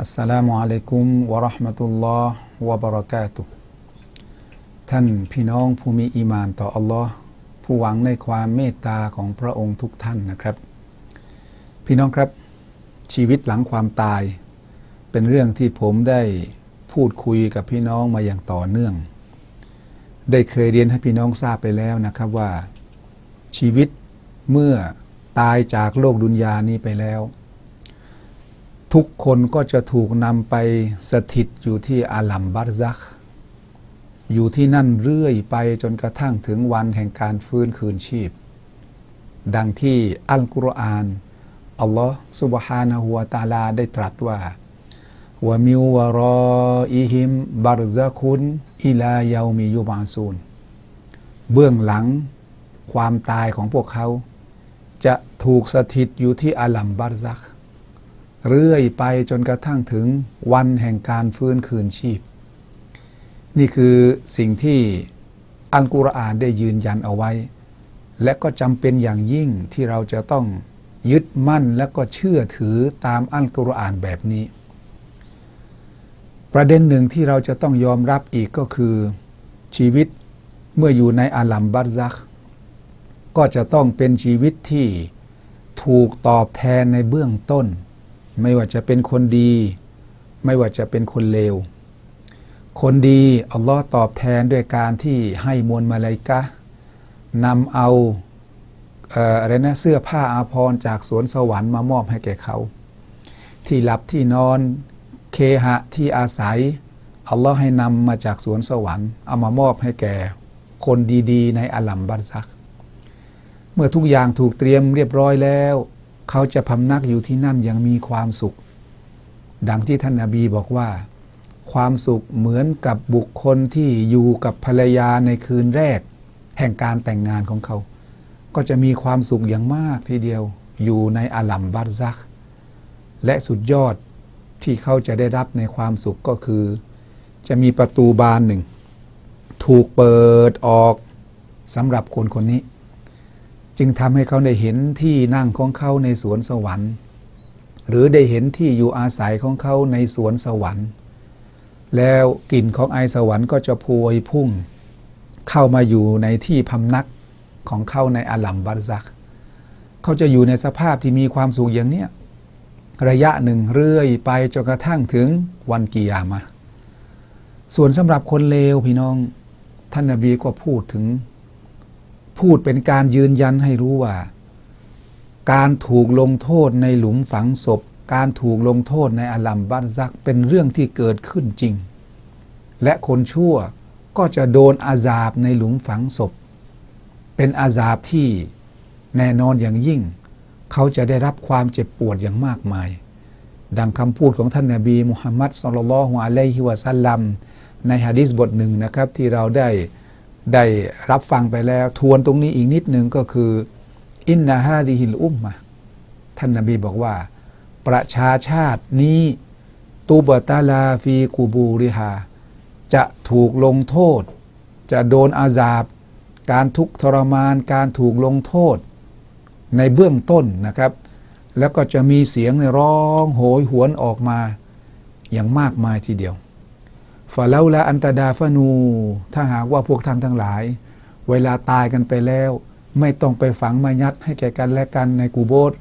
อัสสลามุอะลัยกุมวะเราะห์มะตุลลอฮ์วะบะเราะกาตุท่านพี่น้องผู้มีอีมานต่ออัลลอฮ์ผู้หวังในความเมตตาของพระองค์ทุกท่านนะครับ พี่น้องครับ ชีวิตหลังความตาย เป็นเรื่องที่ผมได้พูดคุยกับพี่น้องมาอย่างต่อเนื่อง ได้เคยเรียนให้พี่น้องทราบไปแล้วนะครับว่า ชีวิตเมื่อตายจากโลกดุนยานี้ไปแล้ว ทุกคนก็จะถูกนำไปสถิตอยู่ที่อาลัมบารซัก อยู่ที่นั่นเรื่อยไปจนกระทั่งถึงวันแห่งการฟื้นคืนชีพ ดังที่อัลกุรอานอัลลอฮ์สุบฮานะฮูวตาลาได้ตรัสว่าวะมิววรออิฮิมบารซักุนอิลาเยามียุบาซูนเบื้องหลังความตายของพวกเขา จะถูกสถิตอยู่ที่อาลัมบารซัก เรื่อยไปจนกระทั่งถึงวันแห่งการฟื้นคืนชีพ นี่คือสิ่งที่อัลกุรอานได้ยืนยันเอาไว้ และก็จำเป็นอย่างยิ่งที่เราจะต้องยึดมั่นและก็เชื่อถือตามอัลกุรอานแบบนี้ ประเด็นหนึ่งที่เราจะต้องยอมรับอีกก็คือชีวิตเมื่ออยู่ในอาลัมบัรซักก็จะต้องเป็นชีวิตที่ถูกตอบแทนในเบื้องต้น ไม่ว่าจะเป็นคนดี ไม่ว่าจะเป็นคนเลว คนดีอัลลอฮ์ตอบแทนด้วยการที่ให้มวลมาลายกะนำเอาเอออะไรนะเสื้อผ้าอาภรณ์จากสวนสวรรค์มามอบให้แก่เขา ที่หลับที่นอนเคหะที่อาศัยอัลลอฮ์ให้นำมาจากสวนสวรรค์เอามามอบให้แก่คนดีๆ ในอัลลัมบัรซัก เมื่อทุกอย่างถูกเตรียมเรียบร้อยแล้ว เขาจะพำนักอยู่ที่นั่นอย่างมีความสุข ดังที่ท่านนาบีบอกว่า ความสุขเหมือนกับบุคคลที่อยู่กับภรรยาในคืนแรก แห่งการแต่งงานของเขา ก็จะมีความสุขอย่างมากทีเดียวอยู่ในอาลัมบารซัก และสุดยอดที่เขาจะได้รับในความสุขก็คือ จะมีประตูบานหนึ่ง ถูกเปิดออกสำหรับคนคนนี้ จึงทำให้เขาได้เห็นที่นั่งของเขาในสวนสวรรค์ หรือได้เห็นที่อยู่อาศัยของเขาในสวนสวรรค์ แล้วกลิ่นของไอสวรรค์ก็จะพวยพุ่ง เข้ามาอยู่ในที่พำนักของเขาในอาลัมบารซัก เขาจะอยู่ในสภาพที่มีความสุขอย่างเนี้ยระยะหนึ่งเรื่อยไปจนกระทั่งถึงวันกิยามะส่วนสำหรับคนเลวพี่น้อง ท่านนบีก็พูดถึง พูดเป็นการยืนยันให้รู้ว่า การถูกลงโทษในหลุมฝังศพ การถูกลงโทษในอาลัมบัรซักเป็นเรื่องที่เกิดขึ้นจริง และคนชั่วก็จะโดนอาซาบในหลุมฝังศพ เป็นอาซาบที่แน่นอนอย่างยิ่ง เขาจะได้รับความเจ็บปวดอย่างมากมาย ดังคำพูดของท่านนาบีมุฮัมมัดสุลลัลฮุอะลัยฮิวะสัลลัมในฮะดิษบทหนึ่งนะครับที่เราได้ ได้รับฟังไปแล้ว ทวนตรงนี้อีกนิดหนึ่งก็คืออินนาฮาดิฮิลอุมมะท่านนาบีบอกว่า ประชาชาตินี้ตูบตาลาฟีกูบูริฮาจะถูกลงโทษ จะโดนอาซาบ การทุกข์ทรมานการถูกลงโทษ ในเบื้องต้นนะครับ แล้วก็จะมีเสียงร้องโหยหวนออกมาอย่างมากมายทีเดียว ฟาเลาละอันตดาฟานู ถ้าหากว่าพวกท่านทั้งหลาย เวลาตายกันไปแล้ว ไม่ต้องไปฝังมายัดให้แก่กันและกันในกูโบส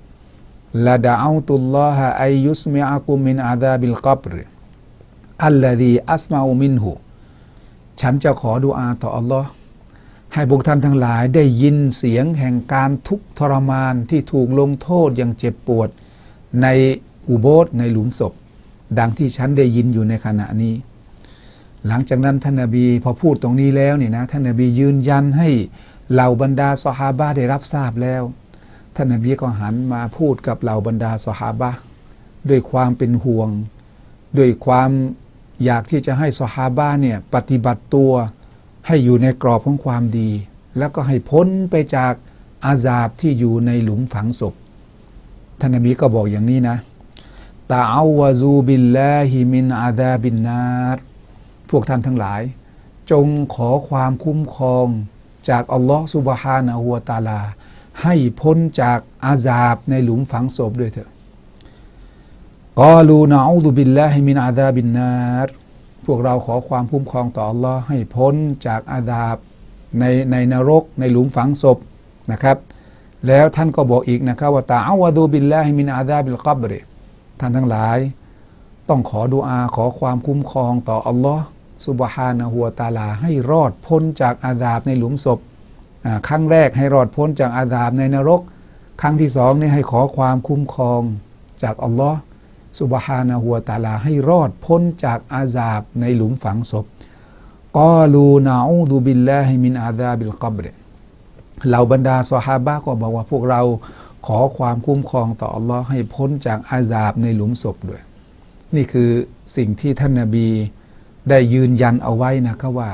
ละดาอัตุลลอฮะอายุสมิอากุมินอาดาบิลกับรอัลลดีอัสมาอุมินหูฉันจะขอดุอาต่ออัลลอฮ์ให้พวกท่านทั้งหลายได้ยินเสียงแห่งการทุกทรมานที่ถูกลงโทษอย่างเจ็บปวด ในอุโบสถในหลุมศพ ดังที่ฉันได้ยินอยู่ในขณะนี้ หลังจากนั้นท่านนาบีพอพูดตรงนี้แล้วเนี่ยนะท่านนาบียืนยันให้เหล่าบรรดาสหาบะได้รับทราบแล้ว ท่านนาบีก็หันมาพูดกับเหล่าบรรดาสหาบะด้วยความเป็นห่วง ด้วยความอยากที่จะให้สฮาบะเนี่ยปฏิบัติตัวให้อยู่ในกรอบของความดี แล้วก็ให้พ้นไปจากอาซาบที่อยู่ในหลุมฝังศพท่านนบีก็บอกอย่างนี้นะตาอาวะซูบิลลาฮิมินอาดาบินนาร์ พวกท่านทั้งหลาย จงขอความคุ้มครองจากอัลลอฮ์สุบฮานะฮูวตาลา ให้พ้นจากอาซาบในหลุมฝังศพด้วยเถอะกอลูนะอูดุบิลลาฮิมินอาดาบินนารพวกเราขอความคุ้มครองต่ออัลลอฮ์ให้พ้นจากอาซาบในในนรกในหลุมฝังศพนะครับ แล้วท่านก็บอกอีกนะครับว่าตาอาวะดูบิลลาฮิมินอาซาบิลกับเรท่านทั้งหลาย ต้องขอดุอาขอความคุ้มครองต่ออัลลอฮ์ สุบฮานะฮูวตาลาให้รอดพ้นจากอาซาบในหลุมศพครั้งแรกให้รอดพ้นจากอาซาบในนรก ครั้งที่สองนี่ให้ขอความคุ้มครองจากอัลลอฮ์สุบฮานะฮูวตาลาให้รอดพ้นจากอาซาบในหลุมฝังศพกอลูนาอูดุบิลลาฮิมินอาซาบิลกับเรเหล่าบรรดาซอฮาบะก็บอกว่าพวกเราขอความคุ้มครองต่ออัลลอฮ์ให้พ้นจากอาซาบในหลุมศพด้วย นี่คือสิ่งที่ท่านนาบี ได้ยืนยันเอาไว้นะครับว่า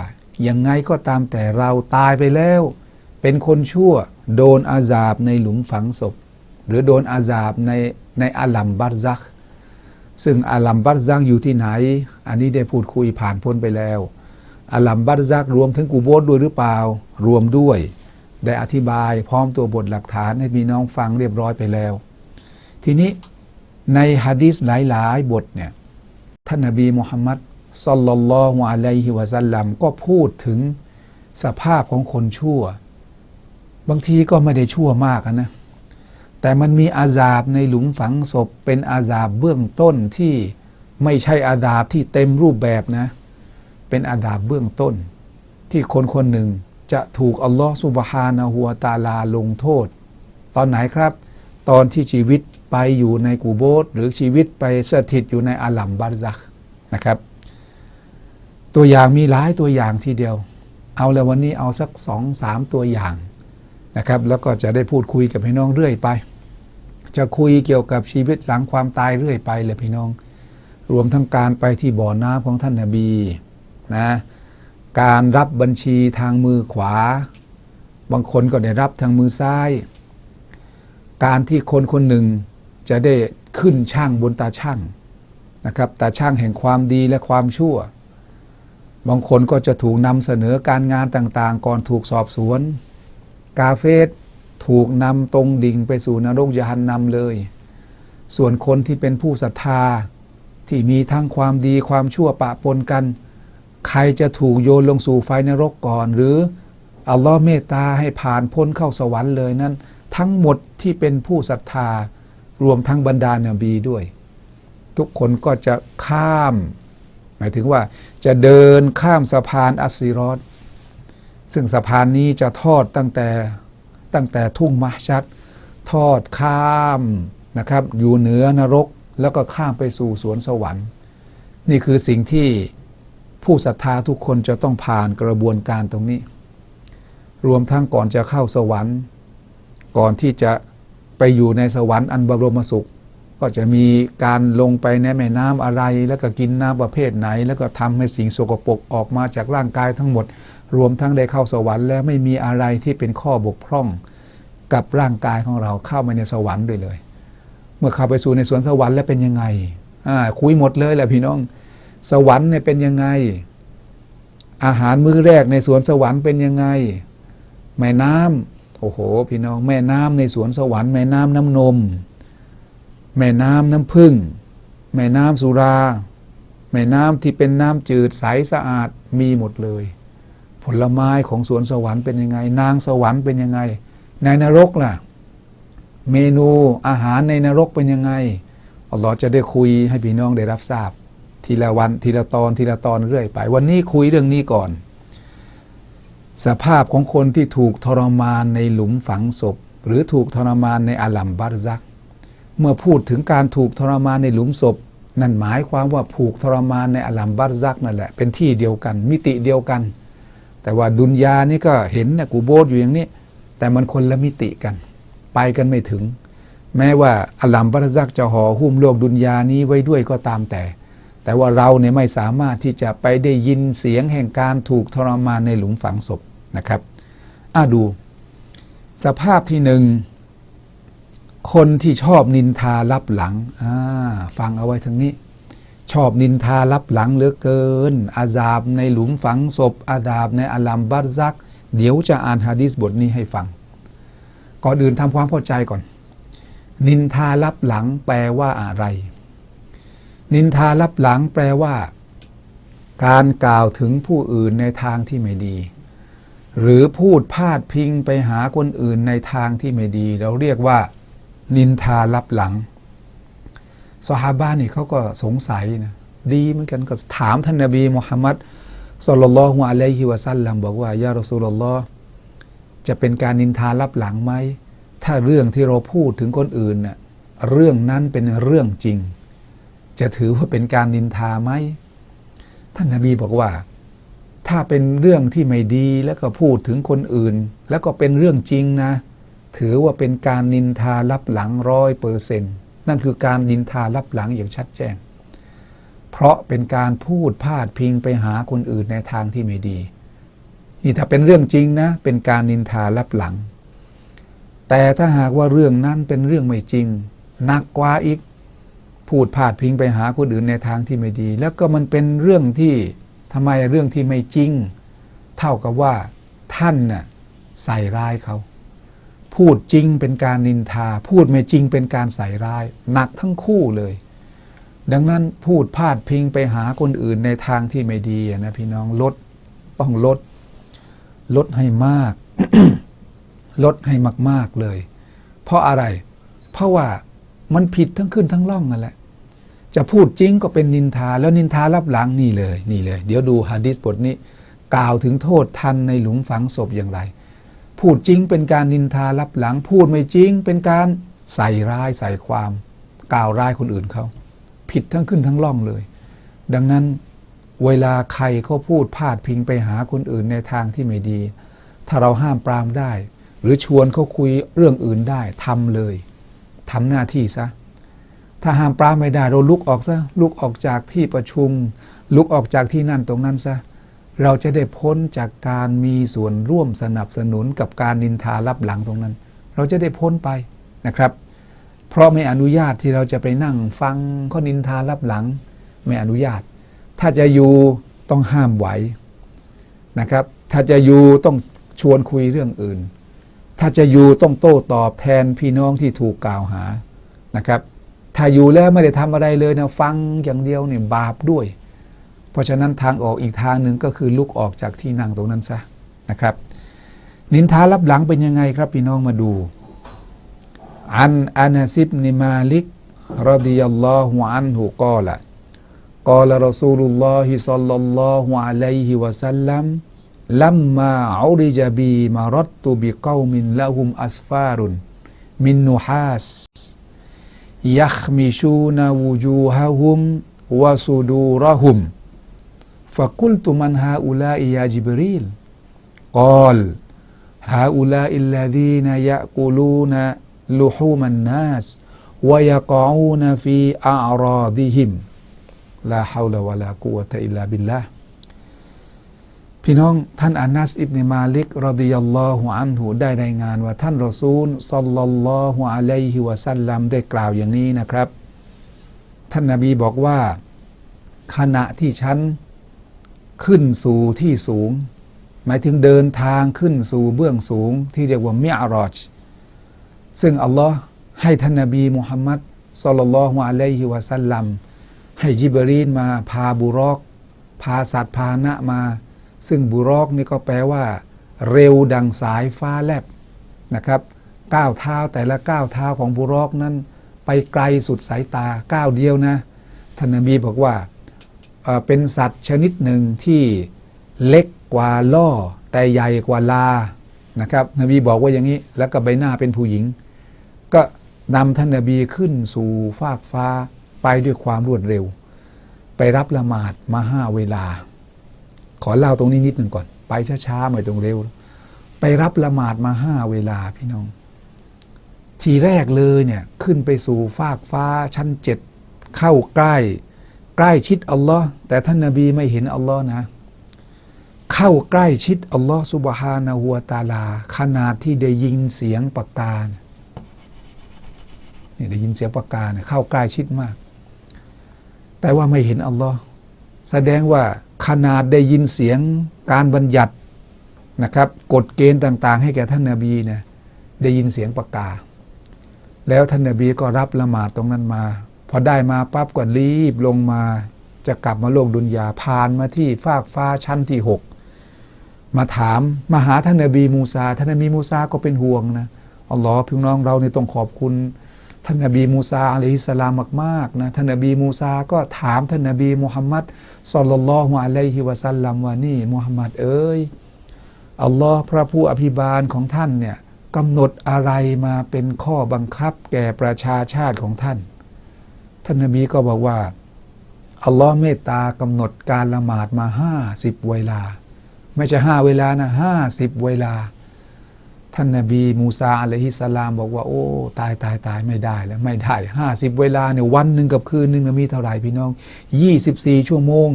ยังไงก็ตามแต่เราตายไปแล้ว เป็นคนชั่วโดนอาซาบในหลุมฝังศพ หรือโดนอาซาบในในอาลัมบัรซัก ซึ่งอาลัมบัรซักอยู่ที่ไหน อันนี้ได้พูดคุยผ่านพ้นไปแล้วอาลัมบัรซักรวมถึงกูโบสด้วยหรือเปล่ารวมด้วย ได้อธิบายพร้อมตัวบทหลักฐานให้มีน้องฟังเรียบร้อยไปแล้ว ทีนี้ในฮะดีษหลาย ๆ บทเนี่ยท่านนบีมุฮัมมัด สัลลัลลอฮุอะลัยฮิวะสัลลัมก็พูดถึงสภาพของคนชั่ว บางทีก็ไม่ได้ชั่วมากนะ แต่มันมีอาซาบในหลุมฝังศพ เป็นอาซาบเบื้องต้นที่ไม่ใช่อาซาบที่เต็มรูปแบบนะ เป็นอาซาบเบื้องต้น ที่คนคนหนึ่งจะถูกอัลลอฮฺสุบฮานะฮูวตาลาลงโทษ ตอนไหนครับ ตอนที่ชีวิตไปอยู่ในกูโบสหรือชีวิตไปสถิตอยู่ในอาลัมบารซักนะครับ ตัวอย่างมีหลายตัวอย่างทีเดียว เอาแล้ววันนี้เอาสักสองสามตัวอย่างนะครับ แล้วก็จะได้พูดคุยกับพี่น้องเรื่อยไป จะคุยเกี่ยวกับชีวิตหลังความตายเรื่อยไปเลยพี่น้อง รวมทั้งการไปที่บ่อน้ำของท่านนาบีนะการรับบัญชีทางมือขวา บางคนก็ได้รับทางมือซ้าย การที่คนคนหนึ่งจะได้ขึ้นช่างบนตาช่างนะครับตาช่างแห่งความดีและความชั่ว บางคนก็จะถูกนำเสนอการงานต่างๆ ก่อนถูกสอบสวน กาเฟสถูกนำตรงดิ่งไปสู่นรกยานนำเลย ส่วนคนที่เป็นผู้ศรัทธาที่มีทั้งความดีความชั่วปะปนกัน ใครจะถูกโยนลงสู่ไฟนรกก่อนหรืออัลลอฮ์เมตตาให้ผ่านพ้นเข้าสวรรค์เลยนั้น ทั้งหมดที่เป็นผู้ศรัทธารวมทั้งบรรดานาบีด้วย ทุกคนก็จะข้าม หมายถึงว่า จะเดินข้ามสะพานอัสซีรอดซึ่งสะพานนี้จะทอดตั้งแต่ตั้งแต่ทุ่งมหชัด ทอดข้ามนะครับอยู่เหนือนรกแล้วก็ข้ามไปสู่สวนสวรรค์ นี่คือสิ่งที่ผู้ศรัทธาทุกคนจะต้องผ่านกระบวนการตรงนี้ รวมทั้งก่อนจะเข้าสวรรค์ ก่อนที่จะไปอยู่ในสวรรค์อันบรมสุข ก็จะมีการลงไปในแม่น้ำอะไร แล้วก็กินน้ำประเภทไหน แล้วก็ทำให้สิ่งสกปรกออกมาจากร่างกายทั้งหมด รวมทั้งได้เข้าสวรรค์ แล้วไม่มีอะไรที่เป็นข้อบกพร่อง กับร่างกายของเราเข้ามาในสวรรค์ด้วยเลย เมื่อเข้าไปสู่ในสวนสวรรค์แล้วเป็นยังไงอ่าคุยหมดเลยแหละพี่น้อง สวรรค์เนี่ยเป็นยังไง อาหารมื้อแรกในสวนสวรรค์เป็นยังไง แม่น้ำโอ้โห พี่น้องแม่น้ำในสวนสวรรค์แม่น้ำน้ำนม แม่น้ำน้ำพึ่ง แม่น้ำสุรา แม่น้ำที่เป็นน้ำจืดใสสะอาดมีหมดเลย ผลไม้ของสวนสวรรค์เป็นยังไง นางสวรรค์เป็นยังไง ในนรกล่ะ เมนูอาหารในนรกเป็นยังไงอัลลอฮ์จะได้คุยให้พี่น้องได้รับทราบ ทีละวันทีละตอนทีละตอนเรื่อยไป วันนี้คุยเรื่องนี้ก่อน สภาพของคนที่ถูกทรมานในหลุมฝังศพ หรือถูกทรมานในอาลัมบารซัก เมื่อพูดถึงการถูกทรมานในหลุมศพ นั่นหมายความว่าผูกทรมานในอลัมบารซักนั่นแหละเป็นที่เดียวกัน มิติเดียวกัน แต่ว่าดุนยานี่ก็เห็นนะกูโบสอยู่อย่างนี้ แต่มันคนละมิติกัน ไปกันไม่ถึง แม้ว่าอัลลัมบารซักจะห่อหุ้มโลกดุนยานี้ไว้ด้วยก็ตามแต่ แต่ว่าเราเนี่ยไม่สามารถที่จะไปได้ยินเสียงแห่งการถูกทรมานในหลุมฝังศพนะครับอ่าดู สภาพที่หนึ่ง คนที่ชอบนินทารับหลังฟังเอาไว้ทางนี้ ชอบนินทารับหลังเหลือเกิน อาซาบในหลุมฝังศพ อาดาบในอัลลัมบัรซัก เดี๋ยวจะอ่านฮะดีษบทนี้ให้ฟัง ก่อนอื่นทำความเข้าใจก่อน นินทารับหลังแปลว่าอะไร นินทารับหลังแปลว่า การกล่าวถึงผู้อื่นในทางที่ไม่ดีหรือพูดพาดพิงไปหาคนอื่นในทางที่ไม่ดี เราเรียกว่า นินทารับหลังสหาบ้านนี่เขาก็สงสัยนะดีเหมือนกันก็ถามท่านนบีมุฮัมมัดสุลลัลฮุอะลัยฮิวะซัลลัมบอกว่ายารอซูลลอฮ์จะเป็นการนินทารับหลังไหม ถ้าเรื่องที่เราพูดถึงคนอื่นน่ะเรื่องนั้นเป็นเรื่องจริง จะถือว่าเป็นการนินทาไหม ท่านนบีบอกว่า ถ้าเป็นเรื่องที่ไม่ดีแล้วก็พูดถึงคนอื่น แล้วก็เป็นเรื่องจริงนะ ถือว่าเป็นการนินทารับหลังร้อยเปอร์เซนต์นั่นคือการนินทารับหลังอย่างชัดแจ้ง เพราะเป็นการพูดพาดพิงไปหาคนอื่นในทางที่ไม่ดี นี่ถ้าเป็นเรื่องจริงนะ เป็นการนินทารับหลัง แต่ถ้าหากว่าเรื่องนั้นเป็นเรื่องไม่จริงหนักกว่าอีกพูดพาดพิงไปหาคนอื่นในทางที่ไม่ดี แล้วก็มันเป็นเรื่องที่ทำไมเรื่องที่ไม่จริง เท่ากับว่าท่านน่ะใส่ร้ายเขา พูดจริงเป็นการนินทา พูดไม่จริงเป็นการใส่ร้าย หนักทั้งคู่เลย ดังนั้นพูดพาดพิงไปหาคนอื่นในทางที่ไม่ดีนะพี่น้องลดต้องลด ลดให้มาก ลดให้มาก ๆเลย เพราะอะไร เพราะว่ามันผิดทั้งขึ้นทั้งล่องนั่นแหละจะพูดจริงก็เป็นนินทาแล้วนินทารับหลังนี่เลยนี่เลย เดี๋ยวดูฮะดิษบทนี้ กล่าวถึงโทษทันในหลุมฝังศพอย่างไร พูดจริงเป็นการนินทารับหลังพูดไม่จริง เป็นการใส่ร้ายใส่ความ กล่าวร้ายคนอื่นเขาผิดทั้งขึ้นทั้งล่องเลย ดังนั้นเวลาใครเขาพูดพาดพิงไปหาคนอื่นในทางที่ไม่ดี ถ้าเราห้ามปรามได้ หรือชวนเขาคุยเรื่องอื่นได้ทำเลยทำหน้าที่ซะถ้าห้ามปรามไม่ได้เราลุกออกซะลุกออกจากที่ประชุม ลุกออกจากที่นั่นตรงนั้นซะ เราจะได้พ้นจากการมีส่วนร่วมสนับสนุนกับการนินทารับหลังตรงนั้น เราจะได้พ้นไปนะครับ เพราะไม่อนุญาตที่เราจะไปนั่งฟังเขานินทารับหลัง ไม่อนุญาต ถ้าจะอยู่ต้องห้ามไว้นะครับ ถ้าจะอยู่ต้องชวนคุยเรื่องอื่น ถ้าจะอยู่ต้องโต้ตอบแทนพี่น้องที่ถูกกล่าวหานะครับ ถ้าอยู่แล้วไม่ได้ทำอะไรเลยนะฟังอย่างเดียวเนี่ยบาปด้วย เพราะฉะนั้นทางออกอีกทางหนึ่งก็คือลุกออกจากที่นั่งตรงนั้นซะนะครับ นินทารับหลังเป็นยังไงครับพี่น้องมาดู อันอานาซิบนิมาลิกรดิยัลลอฮุอันฮุกอละกอลรอซูลุลลอฮิซัลลัลลอฮุอะลัยฮิวะสัลลัมลัมมาอุริจบีมารัตตุบิกอมินละหุมอัสฟารุนมินนุฮาสยัคมิชูนวูจูฮะฮุมวะสุดูรหุม ฟะกุลตุมันฮาอุลาอิยาจิบรีลกอลฮาอุลาอิลลาดีนยะกูลูนลุฮูมันนัสวยกออูนฟีอาราดิฮิมลาฮาวลพี่น้องท่านอานัสอิบนมาลิกรดิยัลลอฮุอันหูได้รายงานว่าท่านรอซูลสัลลัลลอฮุอะลัยฮิวะสัลลัมได้กล่าวอย่างนี้นะครับ ท่านนาบีบอกว่า ขณะที่ฉัน ขึ้นสู่ที่สูง หมายถึงเดินทางขึ้นสู่เบื้องสูง ที่เรียกว่ามิอารอจซึ่งอัลลอฮ์ให้ท่านนาบีมุฮัมมัดสลลัลลอฮุอะลัยฮิวะสัลลัมให้จิบรีนมาพาบุรอก พาสัตว์พาหนะมา ซึ่งบุรอกนี่ก็แปลว่า เร็วดังสายฟ้าแลบนะครับก้าวเท้าแต่ละก้าวเท้าของบุรอกนั้น ไปไกลสุดสายตาก้าวเดียวนะท่านนบีบอกว่า เป็นสัตว์ชนิดหนึ่งที่เล็กกว่าล่อ แต่ใหญ่กว่าลานะครับนบีบอกว่าอย่างนี้ แล้วก็ใบหน้าเป็นผู้หญิง ก็นำท่านนบีขึ้นสู่ฟากฟ้าไปด้วยความรวดเร็ว ไปรับละหมาดมาห้าเวลา ขอเล่าตรงนี้นิดหนึ่งก่อน ไปช้าๆไม่ตรงเร็ว ไปรับละหมาดมาห้าเวลาพี่น้อง ทีแรกเลยเนี่ยขึ้นไปสู่ฟากฟ้าชั้นเจ็ดเข้าใกล้ ล้ชิดอัลลอฮ์แต่ท่านนาบีไม่เห็นอัลลอฮ์นะ เข้าใกล้ชิดอัลลอฮ์สุบฮานะฮูวตาลา ขนาดที่ได้ยินเสียงปากกาเนี่ยได้ยินเสียงปากกาเนี่ยเข้าใกล้ชิดมาก แต่ว่าไม่เห็นอัลลอฮ์แสดงว่าขนาดได้ยินเสียงการบัญญัตินะครับกฎเกณฑ์ต่าง ๆ ให้แก่ท่านนาบีเนี่ยได้ยินเสียงปากกาแล้วท่านนาบีก็รับละหมาดตรงนั้นมา พอได้มาปั๊บก็รีบลงมาจะกลับมาโลกดุนยาผ่านมาที่ฟากฟ้าชั้นที่หกมาถามมาหาท่านนบีมูซาท่านนบีมูซาก็เป็นห่วงนะอัลลอฮ์พี่น้องเราเนี่ยต้องขอบคุณ ท่านนบีมูซาอะลัยฮิสสลามมากๆนะท่านนบีมูซาก็ถามท่านนบีมุฮัมมัดศ็อลลัลลอฮุอะลัยฮิวะสัลลัมว่านี่มุฮัมมัดเอ้ยอัลลอฮ์พระผู้อภิบาลของท่านเนี่ยกำหนดอะไรมาเป็นข้อบังคับแก่ประชาชาติของท่าน ท่านนบีก็บอกว่าอัลลอฮ์เมตตากำหนดการละหมาดมาห้าสิบเวลา ไม่ใช่ห้าเวลานะห้าสิบเวลา ท่านนบีมูซาอะลัยฮิสลามบอกว่า โอ้ ตายตายตายไม่ได้แล้วไม่ได้ห้าสิบเวลาเนี่ยวันหนึ่งกับคืนหนึ่งมีเท่าไหร่พี่น้องยี่สิบสี่ชั่วโมง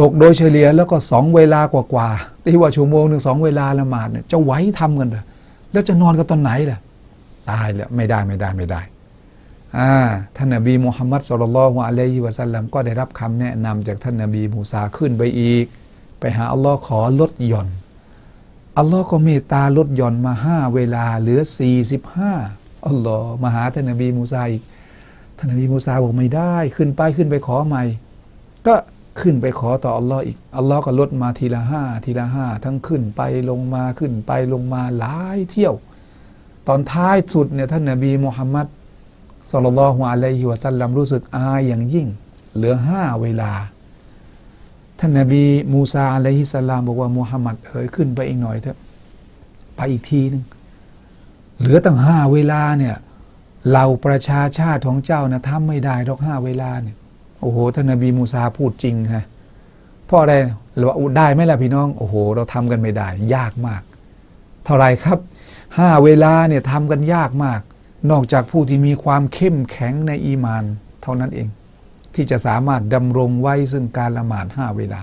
ตกโดยเฉลี่ยแล้วก็สองเวลากว่ากว่าๆที่ว่าชั่วโมงหนึ่งสองเวลาละหมาดเนี่ยจะไหวทำกันเหรอแล้วจะนอนกันตอนไหนล่ะ ตายแล้วไม่ได้ไม่ได้ไม่ได้ ท่านนบีมุฮัมมัดสุลลัลลอฮุอะลัยฮิวะสัลลัมก็ได้รับคำแนะนำจากท่านนบีมูซาขึ้นไปอีก ไปหาอัลลอฮ์ขอลดหย่อน อัลลอฮ์ก็เมตตาลดหย่อนมาห้าเวลาเหลือสี่สิบห้าอัลลอฮ์มาหาท่านนบีมูซาอีก ท่านนบีมูซาบอกไม่ได้ขึ้นไปขึ้นไปขอใหม่ ก็ขึ้นไปขอต่ออัลลอฮ์อีก อัลลอฮ์ก็ลดมาทีละห้าทีละห้าทั้งขึ้นไปลงมาขึ้นไปลงมาหลายเที่ยว ตอนท้ายสุดเนี่ยท่านนบีมุฮัมมัด สุลลัลลอฮุอะลัยฮิวะสัลลัมรู้สึกอายอย่างยิ่ง เหลือห้าเวลา ท่านนบีมูซาอะลัยฮิสลามบอกว่ามุฮัมมัดเอ๋ยขึ้นไปอีกหน่อยเถอะไปอีกทีหนึงเหลือตั้งห้าเวลาเนี่ยเหล่าประชาชาติของเจ้านะทำไม่ได้หรอกห้าเวลาเนี่ยโอ้โหท่านนบีมูซาพูดจริงนะเพราะอะไรหรือว่าได้ไหมล่ะพี่น้องโอ้โห เราทำกันไม่ได้ ยากมาก เท่าไรครับห้าเวลาเนี่ยทำกันยากมาก นอกจากผู้ที่มีความเข้มแข็งในอีมาน เท่านั้นเอง ที่จะสามารถดำรงไว้ซึ่งการละหมาดห้าเวลา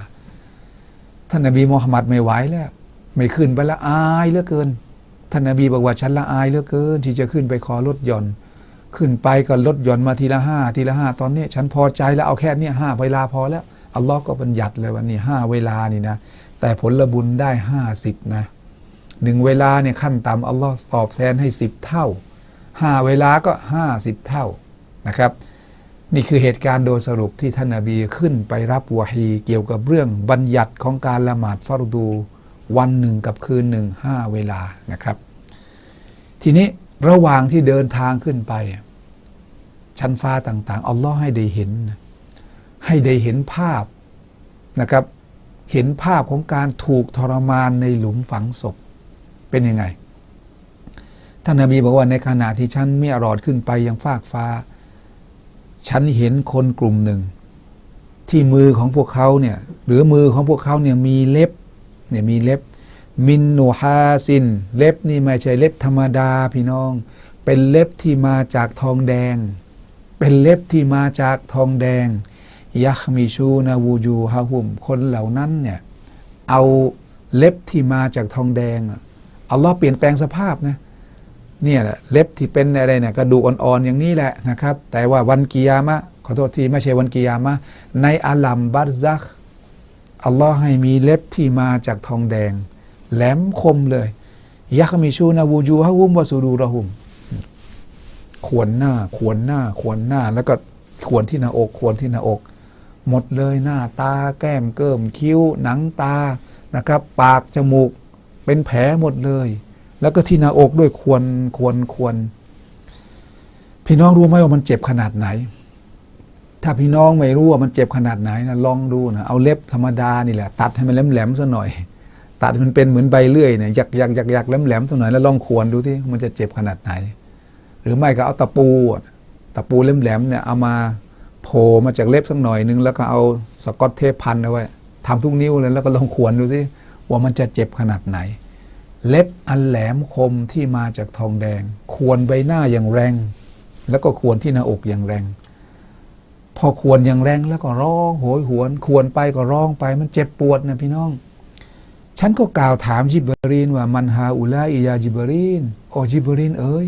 ท่านนบีมูฮัมมัดไม่ไหวแล้ว ไม่ขึ้นไปละอายเหลือเกิน ท่านนบีบอกว่าฉันละอายเหลือเกิน ที่จะขึ้นไปขอลดหย่อน ขึ้นไปก็ลดหย่อนมาทีละห้าทีละห้าตอนนี้ ฉันพอใจแล้วเอาแค่นี้ห้าเวลาพอแล้วอัลลอฮ์ก็บัญญัติเลยวันนี้ห้าเวลานี่นะ แต่ผลบุญได้ห้าสิบนะหนึ่งเวลาเนี่ยขั้นต่ำอัลลอฮ์ตอบแทนให้สิบเท่า ห้าเวลาก็ห้าสิบเท่านะครับ นี่คือเหตุการณ์โดยสรุปที่ท่านนาบีขึ้นไปรับวะฮีเกี่ยวกับเรื่องบัญญัติของการละหมาดฟารดูวันหนึ่งกับคืนหนึ่งห้าเวลานะครับ ทีนี้ระหว่างที่เดินทางขึ้นไป ชั้นฟ้าต่างๆอัลลอฮ์ให้ได้เห็น ให้ได้เห็นภาพนะครับ เห็นภาพของการถูกทรมานในหลุมฝังศพเป็นยังไง ท่านนาบีบอกว่าในขณะที่ฉันเมียรอดขึ้นไปยังฟากฟ้า ฉันเห็นคนกลุ่มหนึ่ง ที่มือของพวกเขาเนี่ยหรือมือของพวกเขาเนี่ยมีเล็บเนี่ยมีเล็บ มินนูฮาซิน เล็บนี่ไม่ใช่เล็บธรรมดาพี่น้อง เป็นเล็บที่มาจากทองแดง เป็นเล็บที่มาจากทองแดง ยักมีชูนาวูยูฮาหุม คนเหล่านั้นเนี่ยเอาเล็บที่มาจากทองแดงอัลลอฮ์เปลี่ยนแปลงสภาพนะเเนี่ยแหละเล็บที่เป็นอะไรเนี่ยกระดูกอ่อนๆอย่างนี้แหละนะครับ แต่ว่าวันกิยามะขอโทษทีไม่ใช่วันกิยามะในอาลัมบัตซักอัลลอฮ์ให้มีเล็บที่มาจากทองแดง แหลมคมเลยยักมีชูนาวูจูฮะวุมวาสูดูระหุมขวนหน้าขวนหน้าขวนหน้า แล้วก็ขวนที่หน้าอกขวนที่หน้าอก หมดเลยหน้าตาแก้มเกิมคิ้ว หนังตานะครับ ปากจมูก เป็นแผลหมดเลย แล้วก็ที่หน้าอกด้วยควรควรควร พี่น้องรู้ไหมว่ามันเจ็บขนาดไหน ถ้าพี่น้องไม่รู้ว่ามันเจ็บขนาดไหนนะลองดูนะเอาเล็บธรรมดานี่แหละ ตัดให้มันแหลมๆซะหน่อย ตัดให้มันเป็นเหมือนใบเลื่อยเนี่ยยักยักยักยักแหลมแหลมๆซะหน่อยแล้วลองควรดูที่มันจะเจ็บขนาดไหน หรือไม่ก็เอาตะปู ตะปูแหลมๆเนี่ยเอามาโผล่มาจากเล็บสักหน่อยนึงแล้วก็เอาสกอตเทปพันเอาไว้ทำทุกนิ้วเลยแล้วก็ลองควรดูที่ว่ามันจะเจ็บขนาดไหน เล็บอันแหลมคมที่มาจากทองแดง ควรใบหน้าอย่างแรง แล้วก็ควรที่หน้าอกอย่างแรง พอควรอย่างแรงแล้วก็ร้องโหยหวน ควรไปก็ร้องไปมันเจ็บปวดนะพี่น้อง ฉันก็กล่าวถามจิบรีนว่ามันฮาอุลาอิยาจิบรีนโอจิบรีนเอ๋ย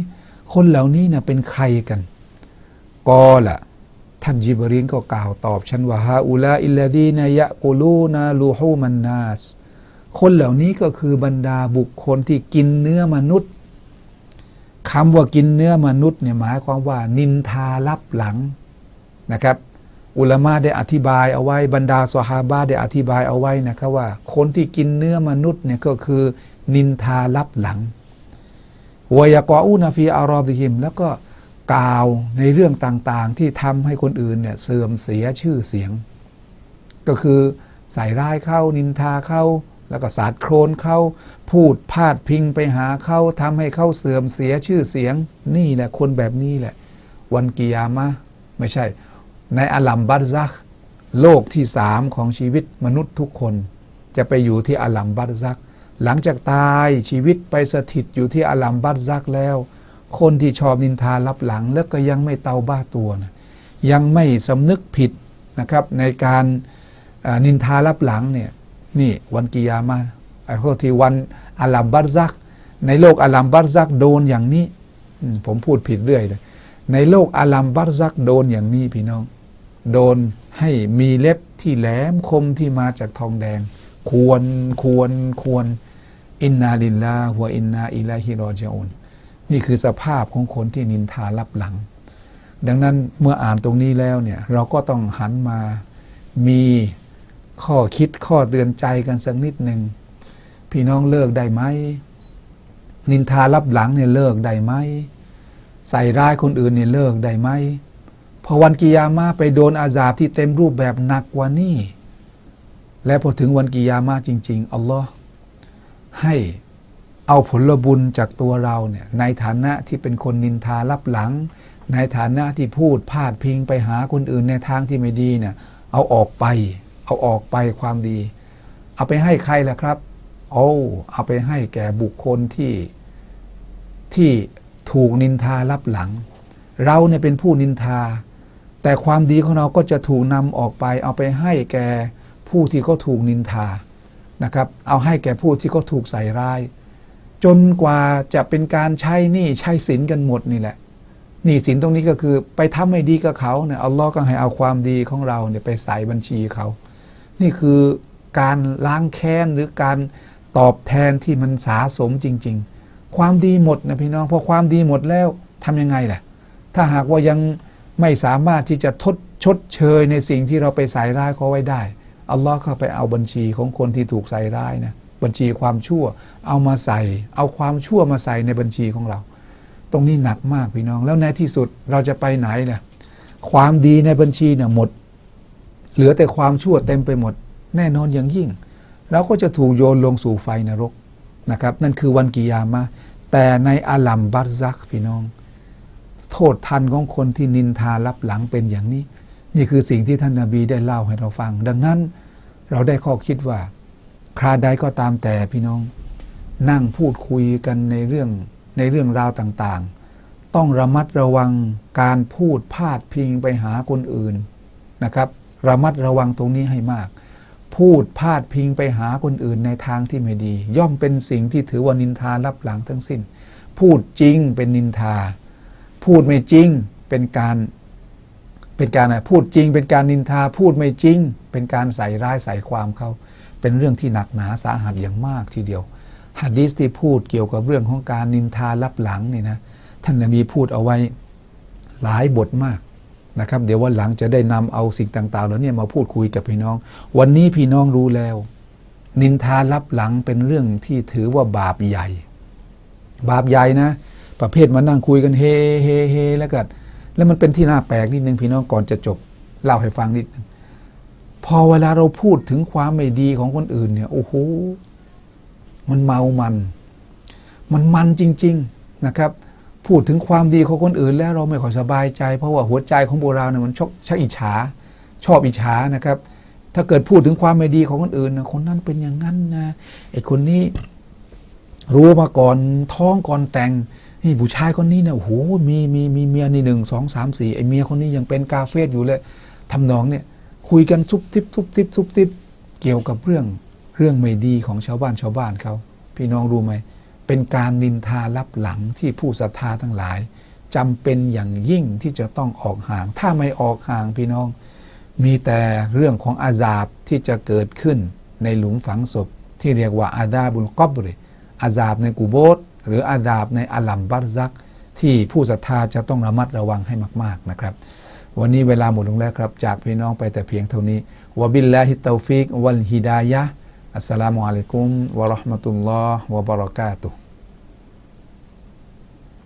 คนเหล่านี้นะเป็นใครกันก็ล่ะท่านจิบรีนก็กล่าวตอบฉันว่าฮาอุลาอิลลาดีนยะกูลูนาลูฮูมันนาส คนเหล่านี้ก็คือบรรดาบุคคลที่กินเนื้อมนุษย์คำว่ากินเนื้อมนุษย์เนี่ยหมายความว่า นินทาลับหลังนะครับ อุลมะได้อธิบายเอาไว้บรรดาสหาบาได้อธิบายเอาไว้นะครับว่า คนที่กินเนื้อมนุษย์เนี่ยก็คือ นินทาลับหลังวยากออูนาฟีอารอดิฮิม แล้วก็กล่าวในเรื่องต่างๆ ที่ทำให้คนอื่นเนี่ยเสื่อมเสียชื่อเสียง ก็คือใส่ร้ายเข้านินทาเข้า แล้วก็สาดโครนเขาพูดพาดพิงไปหาเขาทำให้เขาเสื่อมเสียชื่อเสียง นี่แหละคนแบบนี้แหละ วันกิยามะไม่ใช่ ในอาลัมบัตซักโลกที่สามของชีวิตมนุษย์ทุกคน จะไปอยู่ที่อาลัมบัตซัก หลังจากตายชีวิตไปสถิตอยู่ที่อาลัมบัตซักแล้ว คนที่ชอบนินทารับหลังแล้วก็ยังไม่เตาบ้าตัวนะยังไม่สำนึกผิดนะครับในการนินทารับหลังเนี่ย นี่วันกิยามะไอ้พวกที่วันอาลัมบัตซัก ในโลกอาลัมบัตซักโดนอย่างนี้ผมพูดผิดเรื่อยเลยในโลกอาลัมบัตซักโดนอย่างนี้พี่น้อง โดนให้มีเล็บที่แหลมคมที่มาจากทองแดง ควรควรควรอินนาลิลลาหัวอินนาอิลาฮิรอจอุนนี่คือสภาพของคนที่นินทารับหลัง ดังนั้นเมื่ออ่านตรงนี้แล้วเนี่ยเราก็ต้องหันมามี ข้อคิดข้อเตือนใจกันสักนิดหนึ่งพี่น้องเลิกได้ไหมนินทารับหลังเนี่ยเลิกได้ไหมใส่ร้ายคนอื่นเนี่ยเลิกได้ไหมพอวันกิยามะห์ไปโดนอาซาบที่เต็มรูปแบบหนักกว่านี้และพอถึงวันกิยามะห์จริง ๆอัลลอฮ์ให้เอาผลบุญจากตัวเราเนี่ยในฐานะที่เป็นคนนินทารับหลัง ในฐานะที่พูดพาดพิงไปหาคนอื่นในทางที่ไม่ดีเนี่ยเอาออกไป เอาออกไปความดี เอาไปให้ใครล่ะครับโอ้เอาไปให้แก่บุคคลที่ที่ถูกนินทารับหลัง เราเนี่ยเป็นผู้นินทา แต่ความดีของเราก็จะถูกนำออกไป เอาไปให้แก่ผู้ที่เขาถูกนินทานะครับ เอาให้แก่ผู้ที่เขาถูกใส่ร้าย จนกว่าจะเป็นการใช้หนี้ใช้สินกันหมดนี่แหละหนี้สินตรงนี้ก็คือไปทำไม่ดีกับเขาเนี่ยอัลลอฮ์ก็ให้เอาความดีของเราเนี่ยไปใส่บัญชีเขา นี่คือการล้างแค้นหรือการตอบแทนที่มันสาสมจริง ๆ ความดีหมดนะพี่น้องพอความดีหมดแล้วทำยังไงล่ะ ถ้าหากว่ายังไม่สามารถที่จะทดชดเชยในสิ่งที่เราไปใส่ร้ายเขาไว้ได้อัลลอฮ์เข้าไปเอาบัญชีของคนที่ถูกใส่ร้ายนะบัญชีความชั่ว เอามาใส่ เอาความชั่วมาใส่ในบัญชีของเรา ตรงนี้หนักมากพี่น้อง แล้วในที่สุดเราจะไปไหนล่ะ ความดีในบัญชีเนี่ยหมด เหลือแต่ความชั่วเต็มไปหมด แน่นอนอย่างยิ่ง เราก็จะถูกโยนลงสู่ไฟนรกนะครับนั่นคือวันกิยามะแต่ในอาลัมบัตซักพี่น้อง โทษทันของคนที่นินทารับหลังเป็นอย่างนี้ นี่คือสิ่งที่ท่านนาบีได้เล่าให้เราฟัง ดังนั้นเราได้ข้อคิดว่า คราใดก็ตามแต่พี่น้อง นั่งพูดคุยกันในเรื่องในเรื่องราวต่างๆ ต้องระมัดระวังการพูดพาดพิงไปหาคนอื่นนะครับ ระมัดระวังตรงนี้ให้มาก พูดพาดพิงไปหาคนอื่นในทางที่ไม่ดี ย่อมเป็นสิ่งที่ถือว่านินทารับหลังทั้งสิ้น พูดจริงเป็นนินทา พูดไม่จริงเป็นการเป็นการอะไรพูดจริงเป็นการนินทาพูดไม่จริง เป็นการใส่ร้ายใส่ความเขาเป็นเรื่องที่หนักหนาสาหัสอย่างมากทีเดียวฮะดีสที่พูดเกี่ยวกับเรื่องของการนินทารับหลังนี่นะท่านนบีพูดเอาไว้หลายบทมาก นะครับ เดี๋ยววันหลังจะได้นำเอาสิ่งต่าง ๆ เหล่านี้มาพูดคุยกับพี่น้อง วันนี้พี่น้องรู้แล้ว นินทารับหลังเป็นเรื่องที่ถือว่าบาปใหญ่ บาปใหญ่นะ ประเภทมานั่งคุยกันเฮเฮเฮแล้วก็แล้วมันเป็นที่น่าแปลกนิดนึงพี่น้องก่อนจะจบเล่าให้ฟังนิดนึงพอเวลาเราพูดถึงความไม่ดีของคนอื่นเนี่ยโอ้โหมันเมามัน มันมันจริง ๆนะครับ พูดถึงความดีของคนอื่น แล้วเราไม่ค่อยสบายใจ เพราะว่าหัวใจของโบราณเนี่ยมันชอบชักอิจฉา ชอบอิจฉานะครับ ถ้าเกิดพูดถึงความไม่ดีของคนอื่นนะคนนั้นเป็นอย่างนั้นนะไอ้คนนี้รู้มาก่อนท้องก่อนแต่งนี่ผู้ชายคนนี้เนี่ยโอ้โหมีมีมีเมียนี่หนึ่งสองสามสี่ไอ้เมียคนนี้ยังเป็นกาเฟสอยู่เลยทำนองเนี่ยคุยกันซุบซิบซุบซิบซุบซิบเกี่ยวกับเรื่องเรื่องไม่ดีของชาวบ้านชาวบ้านเขาพี่น้องรู้ไหม เป็นการนินทาลับหลังที่ผู้ศรัทธาทั้งหลายจำเป็นอย่างยิ่งที่จะต้องออกห่าง ถ้าไม่ออกห่างพี่น้อง มีแต่เรื่องของอาซาบที่จะเกิดขึ้นในหลุมฝังศพ ที่เรียกว่าอาดาบุลกอบริอาซาบในกูโบสหรืออาดาบในอัลลัมบัรซัก ที่ผู้ศรัทธาจะต้องระมัดระวังให้มาก ๆนะครับ วันนี้เวลาหมดลงแล้วครับ จากพี่น้องไปแต่เพียงเท่านี้วะบิลลาฮิตตฟิกวัลฮิดายะอัสสลามุอะลัยกุมวะราะห์มะตุลลอฮ์วะบะเราะกาตุฮ์